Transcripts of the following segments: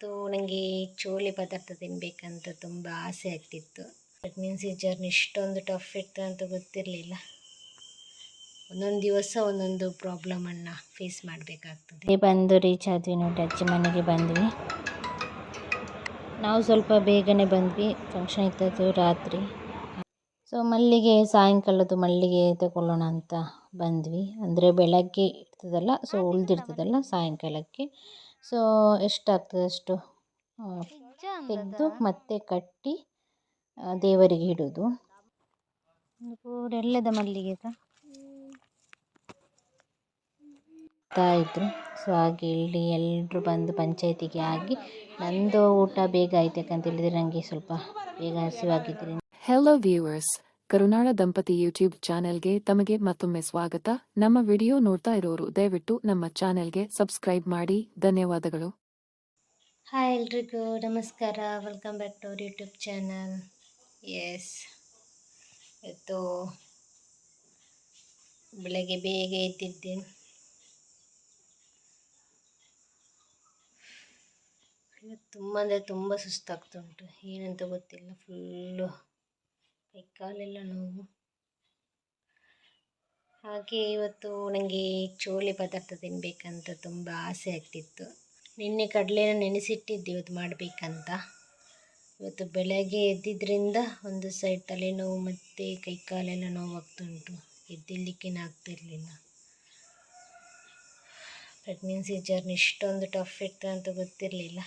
ಇವತ್ತು ನನಗೆ ಚೋಳಿ ಪದಾರ್ಥ ತಿನ್ನಬೇಕಂತ ತುಂಬ ಆಸೆ ಆಗ್ತಿತ್ತು. ಪ್ರೆಗ್ನೆನ್ಸಿ ಜರ್ನಿ ಇಷ್ಟೊಂದು ಟಫ್ ಇರ್ತದೆ ಅಂತ ಗೊತ್ತಿರಲಿಲ್ಲ. ಒಂದೊಂದು ದಿವಸ ಒಂದೊಂದು ಪ್ರಾಬ್ಲಮನ್ನು ಫೇಸ್ ಮಾಡಬೇಕಾಗ್ತದೆ. ಬಂದು ರೀಚ್ ಆದ್ವಿ ನೋಡಿ, ಅಜ್ಜಿ ಮನೆಗೆ ಬಂದ್ವಿ. ನಾವು ಸ್ವಲ್ಪ ಬೇಗನೆ ಬಂದ್ವಿ ಫಂಕ್ಷನ್ ಇದ್ದದ್ದು ರಾತ್ರಿ. ಸೊ ಮಲ್ಲಿಗೆ ಸಾಯಂಕಾಲದ್ದು ಮಲ್ಲಿಗೆ ತಗೊಳ್ಳೋಣ ಅಂತ ಬಂದ್ವಿ. ಅಂದರೆ ಬೆಳಗ್ಗೆ ಇರ್ತದಲ್ಲ ಸೊ ಉಳಿದಿರ್ತದಲ್ಲ ಸಾಯಂಕಾಲಕ್ಕೆ. ಸೊ ಎಷ್ಟಾಗ್ತದೆ ಅಷ್ಟು? ತೆಗೆದು ಮತ್ತೆ ಕಟ್ಟಿ ದೇವರಿಗೆ ಇಡೋದು. ಎಲ್ಲದ ಮಲ್ಲಿಗೆ ಇದ್ರು. ಸೊ ಹಾಗೆ ಇಲ್ಲಿ ಎಲ್ಲರೂ ಬಂದು ಪಂಚಾಯತಿಗೆ ಆಗಿ ನಂದು ಊಟ ಬೇಗ ಆಯ್ತು ಯಾಕಂತ ಹೇಳಿದ್ರೆ ನಂಗೆ ಸ್ವಲ್ಪ ಬೇಗ ಹಸಿವಾಗಿದ್ರಿ ಹೆಲೋ ವ್ಯೂವರ್ಸ್ ಕರುನಾಳ ದಂಪತಿ ಯೂಟ್ಯೂಬ್ ಚಾನೆಲ್ಗೆ ತಮಗೆ ಮತ್ತೊಮ್ಮೆ ಸ್ವಾಗತ. ನಮ್ಮ ವಿಡಿಯೋ ನೋಡ್ತಾ ಇರೋರು ದಯವಿಟ್ಟು ನಮ್ಮ ಚಾನೆಲ್ಗೆ ಸಬ್ಸ್ಕ್ರೈಬ್ ಮಾಡಿ. ಧನ್ಯವಾದಗಳು. ಹಾಯ್ ಎಲ್ರಿಗೂ ನಮಸ್ಕಾರ. Welcome back to our YouTube channel yes ಇವತ್ತು ಬೆಳಗ್ಗೆ ಬೇಗ ಎದ್ದಿದ್ದೇನೆ ಇವತ್ತು ತುಂಬ ಅಂದರೆ ತುಂಬ ಸುಸ್ತಾಗ್ತುಂಟು ಏನಂತ ಗೊತ್ತಿಲ್ಲ. ಫುಲ್ಲು ಕೈ ಕಾಲೆಲ್ಲ ನೋವು. ಹಾಗೆ ಇವತ್ತು ನನಗೆ ಚೋಲೆ ಪದಾರ್ಥ ತಿನ್ನಬೇಕಂತ ತುಂಬ ಆಸೆ ಆಗ್ತಿತ್ತು. ನಿನ್ನೆ ಕಡಲೆನ ನೆನೆಸಿಟ್ಟಿದ್ದೆ ಇವತ್ತು ಮಾಡಬೇಕಂತ. ಇವತ್ತು ಬೆಳಗ್ಗೆ ಎದ್ದಿದ್ದರಿಂದ ಒಂದು ಸೈಡ್ ತಲೆನೋವು ಮತ್ತು ಕೈಕಾಲೆಲ್ಲ ನೋವಾಗ್ತುಂಟು ಎದ್ದಿಲಿಕ್ಕೆ ಆಗ್ತಿರಲಿಲ್ಲ. ಪ್ರೆಗ್ನೆನ್ಸಿ ಜರ್ನಿ ಇಷ್ಟೊಂದು ಟಫ್ ಇರ್ತದೆ ಅಂತ ಗೊತ್ತಿರಲಿಲ್ಲ.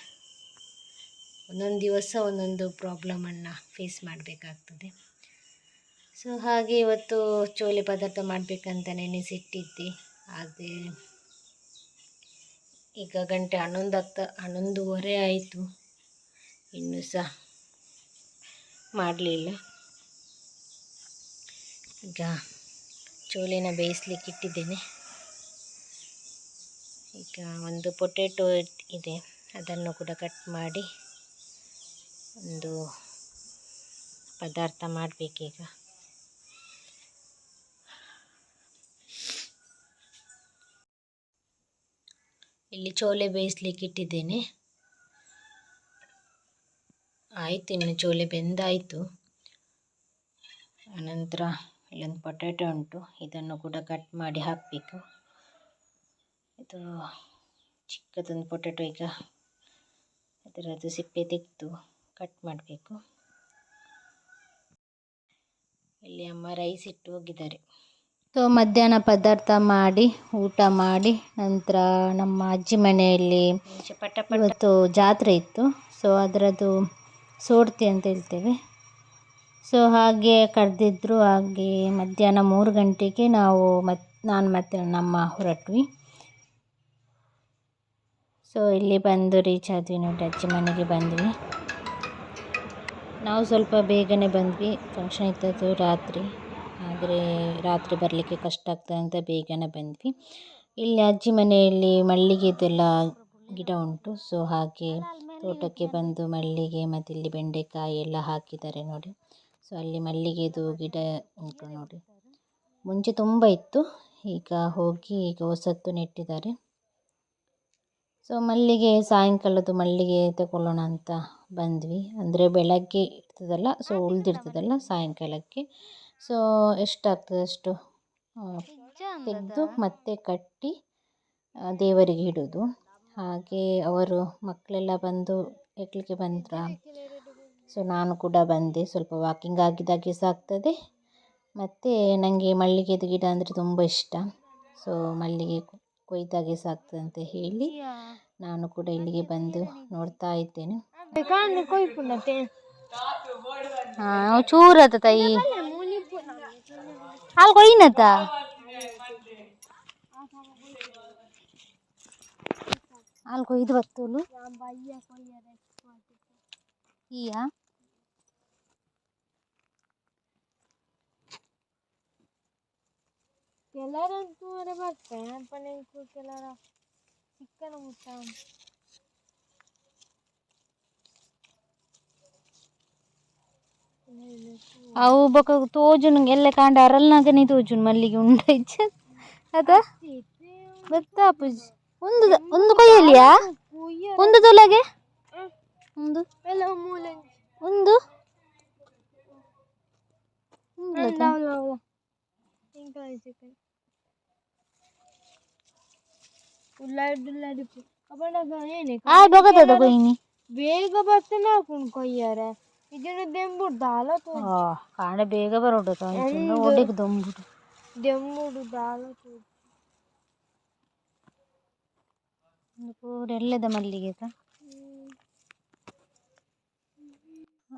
ಒಂದೊಂದು ದಿವಸ ಒಂದೊಂದು ಪ್ರಾಬ್ಲಮನ್ನು ಫೇಸ್ ಮಾಡಬೇಕಾಗ್ತದೆ. ಸೊ ಹಾಗೆ ಇವತ್ತು ಚೋಲೆ ಪದಾರ್ಥ ಮಾಡಬೇಕಂತ ನೆನೆಸಿಟ್ಟಿದ್ದೆ. ಆದರೆ ಈಗ ಗಂಟೆ ಹನ್ನೊಂದು ಆಗ್ತಾ ಹನ್ನೊಂದುವರೆ ಆಯಿತು. ಇನ್ನೂ ಸಹ ಮಾಡಲಿಲ್ಲ. ಈಗ ಚೋಲೆನ ಬೇಯಿಸ್ಲಿಕ್ಕೆ ಇಟ್ಟಿದ್ದೇನೆ. ಈಗ ಒಂದು ಪೊಟೆಟೊ ಇದೆ, ಅದನ್ನು ಕೂಡ ಕಟ್ ಮಾಡಿ ಒಂದು ಪದಾರ್ಥ ಮಾಡಬೇಕೀಗ. ಇಲ್ಲಿ ಚೋಲೆ ಬೇಯಿಸ್ಲಿಕ್ಕೆ ಇಟ್ಟಿದ್ದೇನೆ. ಆಯಿತು, ಇನ್ನು ಚೋಲೆ ಬೆಂದಾಯಿತು. ಆನಂತರ ಇಲ್ಲೊಂದು ಪೊಟ್ಯಾಟೊ ಉಂಟು, ಇದನ್ನು ಕೂಡ ಕಟ್ ಮಾಡಿ ಹಾಕಬೇಕು. ಇದು ಚಿಕ್ಕದೊಂದು ಪೊಟ್ಯಾಟೊ ಈಗ ಅದರದ್ದು ಸಿಪ್ಪೆ ತೆಗೆದು ಕಟ್ ಮಾಡಬೇಕು. ಇಲ್ಲಿ ಅಮ್ಮ ರೈಸ್ ಇಟ್ಟು ಹೋಗಿದ್ದಾರೆ. ಸೊ ಮಧ್ಯಾಹ್ನ ಪದಾರ್ಥ ಮಾಡಿ, ಊಟ ಮಾಡಿ, ನಂತರ ನಮ್ಮ ಅಜ್ಜಿ ಮನೆಯಲ್ಲಿ ಇವತ್ತು ಜಾತ್ರೆ ಇತ್ತು. ಸೊ ಅದರದ್ದು ಸೋಡ್ತಿ ಅಂತ ಹೇಳ್ತೇವೆ. ಸೊ ಹಾಗೆ ಕರೆದಿದ್ರು, ಹಾಗೆ ಮಧ್ಯಾಹ್ನ ಮೂರು ಗಂಟೆಗೆ ನಾವು ಮತ್, ನಾನು ಮತ್ತೆ ನಮ್ಮ ಹೊರಟ್ವಿ. ಸೊ ಇಲ್ಲಿ ಬಂದು ರೀಚ್ ಆದ್ವಿ ನೋಡಿ, ಅಜ್ಜಿ ಮನೆಗೆ ಬಂದ್ವಿ. ನಾವು ಸ್ವಲ್ಪ ಬೇಗನೆ ಬಂದ್ವಿ. ಫಂಕ್ಷನ್ ಇತ್ತದು ರಾತ್ರಿ. ಆದರೆ ರಾತ್ರಿ ಬರಲಿಕ್ಕೆ ಕಷ್ಟ ಆಗ್ತದೆ ಅಂತ ಬೇಗನೆ ಬಂದ್ವಿ. ಇಲ್ಲಿ ಅಜ್ಜಿ ಮನೆಯಲ್ಲಿ ಮಲ್ಲಿಗೆದೆಲ್ಲ ಗಿಡ ಉಂಟು ಸೊ ಹಾಗೆ ತೋಟಕ್ಕೆ ಬಂದು ಮಲ್ಲಿಗೆ ಮತ್ತು ಇಲ್ಲಿ ಬೆಂಡೆಕಾಯಿ ಎಲ್ಲ ಹಾಕಿದ್ದಾರೆ ನೋಡಿ. ಸೊ ಅಲ್ಲಿ ಮಲ್ಲಿಗೆದು ಗಿಡ ಉಂಟು ನೋಡಿ. ಮುಂಚೆ ತುಂಬ ಇತ್ತು, ಈಗ ಹೋಗಿ ಈಗ ಹೊಸತ್ತು ನೆಟ್ಟಿದ್ದಾರೆ. ಸೊ ಮಲ್ಲಿಗೆ ಸಾಯಂಕಾಲದ್ದು ಮಲ್ಲಿಗೆ ತಗೊಳ್ಳೋಣ ಅಂತ ಬಂದ್ವಿ. ಅಂದರೆ ಬೆಳಗ್ಗೆ ಇರ್ತದಲ್ಲ ಸೊ ಉಳಿದಿರ್ತದಲ್ಲ ಸಾಯಂಕಾಲಕ್ಕೆ. ಸೊ ಎಷ್ಟಾಗ್ತದೆ ಅಷ್ಟು? ತೆಗೆದು ಮತ್ತೆ ಕಟ್ಟಿ ದೇವರಿಗೆ ಇಡೋದು. ಹಾಗೆ ಅವರು ಮಕ್ಕಳೆಲ್ಲ ಬಂದು ಹೆಕ್ಲಿಕ್ಕೆ ಬಂದ್ರ? ಸೊ ನಾನು ಕೂಡ ಬಂದೆ. ಸ್ವಲ್ಪ ವಾಕಿಂಗ್ ಆಗಿದಾಗೆ ಸಹ ಆಗ್ತದೆ. ಮತ್ತು ನನಗೆ ಮಲ್ಲಿಗೆದು ಗಿಡ ಅಂದರೆ ತುಂಬ ಇಷ್ಟ. ಸೊ ಮಲ್ಲಿಗೆ ಕೊಯ್ದಾಗೆ ಸಹ ಆಗ್ತದೆ ಅಂತ ಹೇಳಿ ನಾನು ಕೂಡ ಇಲ್ಲಿಗೆ ಬಂದು ನೋಡ್ತಾ ಇದ್ದೇನೆ. હાલ કોઈ નતા వాళ్ళకు ఇది వస్తువులు ఇయా కెలర్ అంటున్నారే మరి ఫ్యాన్ పని ఇంకో కెలరా చిక్కన ముట్టాం ಅವು ಬೊಕ ತೋಜುನು ಎಲ್ಲ ಕಾಂಡ ಅರಲ್ನಾಗನೇ ತೋಜುನು ಮಲ್ಲಿಗೆ ಉಂಡ ಇಜ್ಜ ಅದ ಗೊತ್ತಾಪುಜಿ ಒಂದು ಒಂದು ಕೈಯಲ್ಲಿಯಾ ಒಂದು ತೊಲೆಗೆ? ಒಂದು? ಒಂದು? ಬೇಗ ಬರ್ತೇನೆ ಕೊಯ್ಯಾರ? ಇದನ್ನು ದೆಂಬುಡು ದಾಲ ತೋ ಕಾಣ ಬೇಗ ಬರೋಡು ಒಡೆಗೆ ದೊಂಬುಡು. ದೆಂಬುಡು ದಾಲ ತೋ ಎಲ್ಲದ ಮಲ್ಲಿಗೆ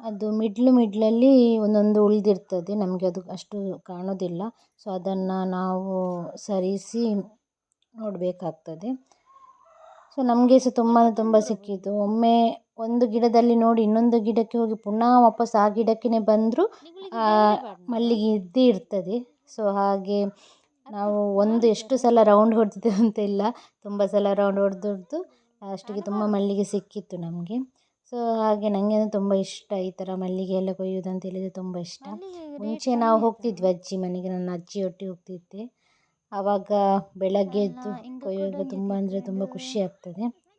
ಅದು ಮಿಡ್ಲು ಮಿಡ್ಲಲ್ಲಿ ಒಂದೊಂದು ಉಳಿದಿರ್ತದೆ ನಮಗೆ ಅದು ಅಷ್ಟು ಕಾಣೋದಿಲ್ಲ. ಸೊ ಅದನ್ನು ನಾವು ಸರಿಸಿ ನೋಡಬೇಕಾಗ್ತದೆ. ಸೊ ನಮಗೆ ಸಹ ತುಂಬ ತುಂಬ ಸಿಕ್ಕಿತು ಒಮ್ಮೆ ಒಂದು ಗಿಡದಲ್ಲಿ ನೋಡಿ ಇನ್ನೊಂದು ಗಿಡಕ್ಕೆ ಹೋಗಿ ಪುನಃ ವಾಪಸ್ ಆ ಗಿಡಕ್ಕೆ ಬಂದರೂ ಮಲ್ಲಿಗೆ ಇದ್ದೇ ಇರ್ತದೆ. ಸೊ ಹಾಗೆ ನಾವು ಒಂದು ಎಷ್ಟು ಸಲ ರೌಂಡ್ ಹೊಡೆದಿದ್ದೇವೆ ಅಂತ ಇಲ್ಲ. ತುಂಬ ಸಲ ರೌಂಡ್ ಹೊಡೆದು ಹೊಡೆದು ಲಾಸ್ಟಿಗೆ ತುಂಬ ಮಲ್ಲಿಗೆ ಸಿಕ್ಕಿತ್ತು ನಮಗೆ. ಸೊ ಹಾಗೆ ನನಗೆ ತುಂಬ ಇಷ್ಟ ಈ ಥರ ಮಲ್ಲಿಗೆ ಎಲ್ಲ ಕೊಯ್ಯೋದು ಅಂತ ಹೇಳಿದರೆ ತುಂಬ ಇಷ್ಟ. ಮುಂಚೆ ನಾವು ಹೋಗ್ತಿದ್ವಿ ಅಜ್ಜಿ ಮನೆಗೆ ನನ್ನ ಅಜ್ಜಿ ಒಟ್ಟಿಗೆ ಹೋಗ್ತಿದ್ದೆ. ಆವಾಗ ಬೆಳಗ್ಗೆ ಎದ್ದು ಕೊಯ್ಯುವಾಗ ತುಂಬ ಅಂದರೆ ತುಂಬ ಖುಷಿ ಆಗ್ತದೆ.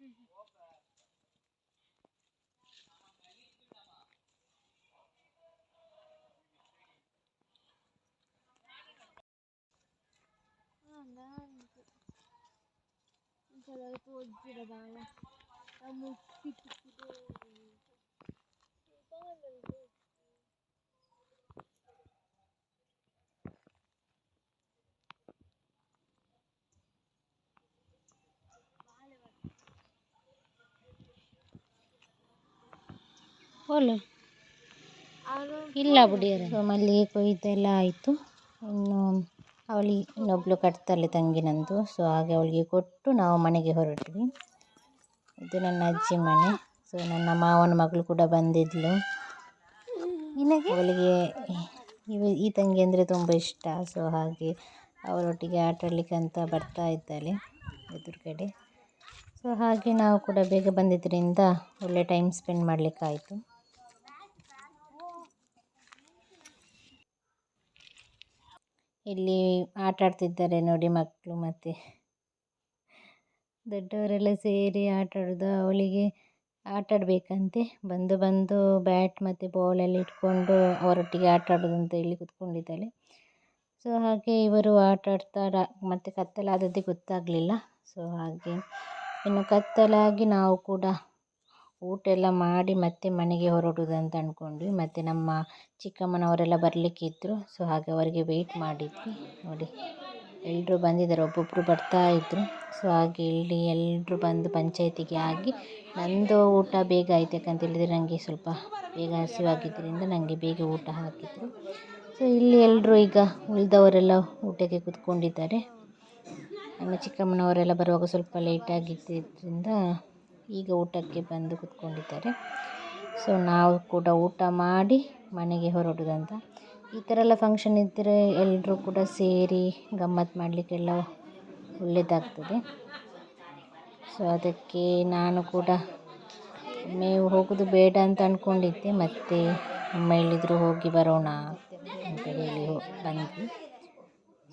ಬರ್ಪೆ ಅಂತ ಹಾಲಿನಲ್ಲಿ ತಿನ್ನಿಜ್ಜಿ ಹೊರ್ತೆ ಬರ್ತದೆ ಕೊಯ್ನಿ ತೋಜ್ಜಿರ ದಾಲ ಮುಟ್ಟಿ ಹೋಲು. ಇಲ್ಲ ಬಿಡಿಯರೆ. ಸೊ ಮಲ್ಲಿಗೆ ಕೊಯ್ದೆಲ್ಲ ಆಯಿತು. ಇನ್ನು ಅವಳಿಗೆ ಇನ್ನೊಬ್ಳು ಕಟ್ತಾಳೆ ತಂಗಿನಂದು ಸೊ ಹಾಗೆ ಅವಳಿಗೆ ಕೊಟ್ಟು ನಾವು ಮನೆಗೆ ಹೊರಟ್ವಿ. ಇದು ನನ್ನ ಅಜ್ಜಿ ಮನೆ. ಸೊ ನನ್ನ ಮಾವನ ಮಗಳು ಕೂಡ ಬಂದಿದ್ಲು. ಅವಳಿಗೆ ಇವ ಈ ತಂಗಿ ಅಂದರೆ ತುಂಬ ಇಷ್ಟ. ಸೊ ಹಾಗೆ ಅವರೊಟ್ಟಿಗೆ ಆಟ ಆಡಲಿಕ್ಕೆ ಅಂತ ಬರ್ತಾ ಇದ್ದಾಳೆ ಎದುರುಗಡೆ. ಸೊ ಹಾಗೆ ನಾವು ಕೂಡ ಬೇಗ ಬಂದಿದ್ದರಿಂದ ಒಳ್ಳೆ ಟೈಮ್ ಸ್ಪೆಂಡ್ ಮಾಡಲಿಕ್ಕಾಯಿತು. ಇಲ್ಲಿ ಆಟ ಆಡ್ತಿದ್ದಾರೆ ನೋಡಿ ಮಕ್ಕಳು ಮತ್ತೆ. ದೊಡ್ಡವರೆಲ್ಲ ಸೇರಿ ಆಟ ಆಡೋದು, ಅವಳಿಗೆ ಆಟ ಆಡಬೇಕಂತೆ ಬಂದು ಬಂದು ಬ್ಯಾಟ್ ಮತ್ತು ಬಾಲೆಲ್ಲ ಇಟ್ಕೊಂಡು ಅವರೊಟ್ಟಿಗೆ ಆಟ ಅಂತ ಹೇಳಿ ಕೂತ್ಕೊಂಡಿದ್ದಾಳೆ. ಸೊ ಹಾಗೆ ಇವರು ಆಟ ಆಡ್ತಾ ಮತ್ತು ಕತ್ತಲಾದದ್ದೇ ಗೊತ್ತಾಗಲಿಲ್ಲ. ಸೊ ಹಾಗೆ ಇನ್ನು ಕತ್ತಲಾಗಿ ನಾವು ಕೂಡ ಊಟ ಎಲ್ಲ ಮಾಡಿ ಮತ್ತೆ ಮನೆಗೆ ಹೊರಡುವುದು ಅಂತ ಅಂದ್ಕೊಂಡ್ವಿ ಮತ್ತು ನಮ್ಮ ಚಿಕ್ಕಮ್ಮನವರೆಲ್ಲ ಬರಲಿಕ್ಕಿದ್ರು. ಸೊ ಹಾಗೆ ಅವರಿಗೆ ವೆಯ್ಟ್ ಮಾಡಿದ್ವಿ. ನೋಡಿ ಎಲ್ಲರೂ ಬಂದಿದ್ದಾರೆ. ಒಬ್ಬೊಬ್ಬರು ಬರ್ತಾ ಇದ್ದರು ಸೊ ಹಾಗೆ ಇಲ್ಲಿ ಎಲ್ಲರೂ ಬಂದು ಪಂಚಾಯಿತಿಗೆ ಆಗಿ ನಂದು ಊಟ ಬೇಗ ಆಯ್ತು. ಯಾಕಂತ ಹೇಳಿದರೆ ನನಗೆ ಸ್ವಲ್ಪ ಬೇಗ ಹಸಿವಾಗಿದ್ದರಿಂದ ನನಗೆ ಬೇಗ ಊಟ ಹಾಕಿದರು. ಸೊ ಇಲ್ಲಿ ಎಲ್ಲರೂ ಈಗ ಉಳಿದವರೆಲ್ಲ ಊಟಕ್ಕೆ ಕೂತ್ಕೊಂಡಿದ್ದಾರೆ. ನನ್ನ ಚಿಕ್ಕಮ್ಮನವರೆಲ್ಲ ಬರುವಾಗ ಸ್ವಲ್ಪ ಲೇಟ್ ಆಗಿದ್ದರಿಂದ ಈಗ ಊಟಕ್ಕೆ ಬಂದು ಕೂತ್ಕೊಂಡಿದ್ದಾರೆ. ಸೊ ನಾವು ಕೂಡ ಊಟ ಮಾಡಿ ಮನೆಗೆ ಹೊರಡುವುದಂತ ಈ ಥರ ಎಲ್ಲ ಫಂಕ್ಷನ್ ಇದ್ದರೆ ಎಲ್ಲರೂ ಕೂಡ ಸೇರಿ ಗಮ್ಮತ್ತು ಮಾಡಲಿಕ್ಕೆಲ್ಲ ಒಳ್ಳೆಯದಾಗ್ತದೆ ಸೊ ಅದಕ್ಕೆ ನಾನು ಕೂಡ ಮೇವು ಹೋಗೋದು ಬೇಡ ಅಂತ ಅಂದ್ಕೊಂಡಿದ್ದೆ ಮತ್ತು ಅಮ್ಮ ಹೇಳಿದರು, ಹೋಗಿ ಬರೋಣ ಅಂತ ಹೇಳಿ ಬಂದ್ವಿ.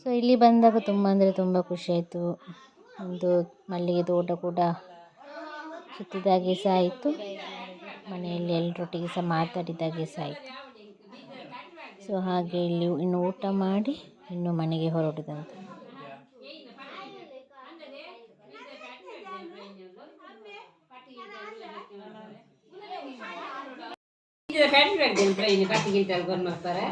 ಸೊ ಇಲ್ಲಿ ಬಂದಾಗ ತುಂಬ ಅಂದರೆ ತುಂಬ ಖುಷಿಯಾಯಿತು ಒಂದು ಮಲ್ಲಿಗೆ ತೋಟ ಕೂಡ ಸುತ್ತಿದಾಗೆ ಸಹ ಆಯಿತು ಮನೆಯಲ್ಲಿ ಎಲ್ಲರೊಟ್ಟಿಗೆ ಸಹ ಮಾತಾಡಿದಾಗೆ ಸಹ ಆಯಿತು ಸೊ ಹಾಗೆ ಇಲ್ಲಿ ಇನ್ನು ಊಟ ಮಾಡಿ ಇನ್ನು ಮನೆಗೆ ಹೊರಡಿದಂತೆ. ಮಾಡ್ತಾರೆ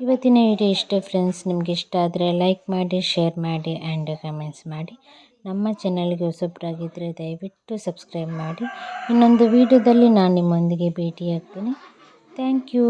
ಇವತ್ತಿನ ವಿಡಿಯೋ ಇಷ್ಟ ಫ್ರೆಂಡ್ಸ್ ನಿಮ್ಗೆ ಇಷ್ಟ ಆದರೆ ಲೈಕ್ ಮಾಡಿ ಶೇರ್ ಮಾಡಿ ಆ್ಯಂಡ್ ಕಮೆಂಟ್ಸ್ ಮಾಡಿ. ನಮ್ಮ ಚಾನಲ್ಗೆ ಹೊಸಬ್ರಾಗಿದ್ದರೆ ದಯವಿಟ್ಟು ಸಬ್ಸ್ಕ್ರೈಬ್ ಮಾಡಿ. ಇನ್ನೊಂದು ವಿಡಿಯೋದಲ್ಲಿ ನಾನು ನಿಮ್ಮೊಂದಿಗೆ ಭೇಟಿಯಾಗ್ತೀನಿ. Thank you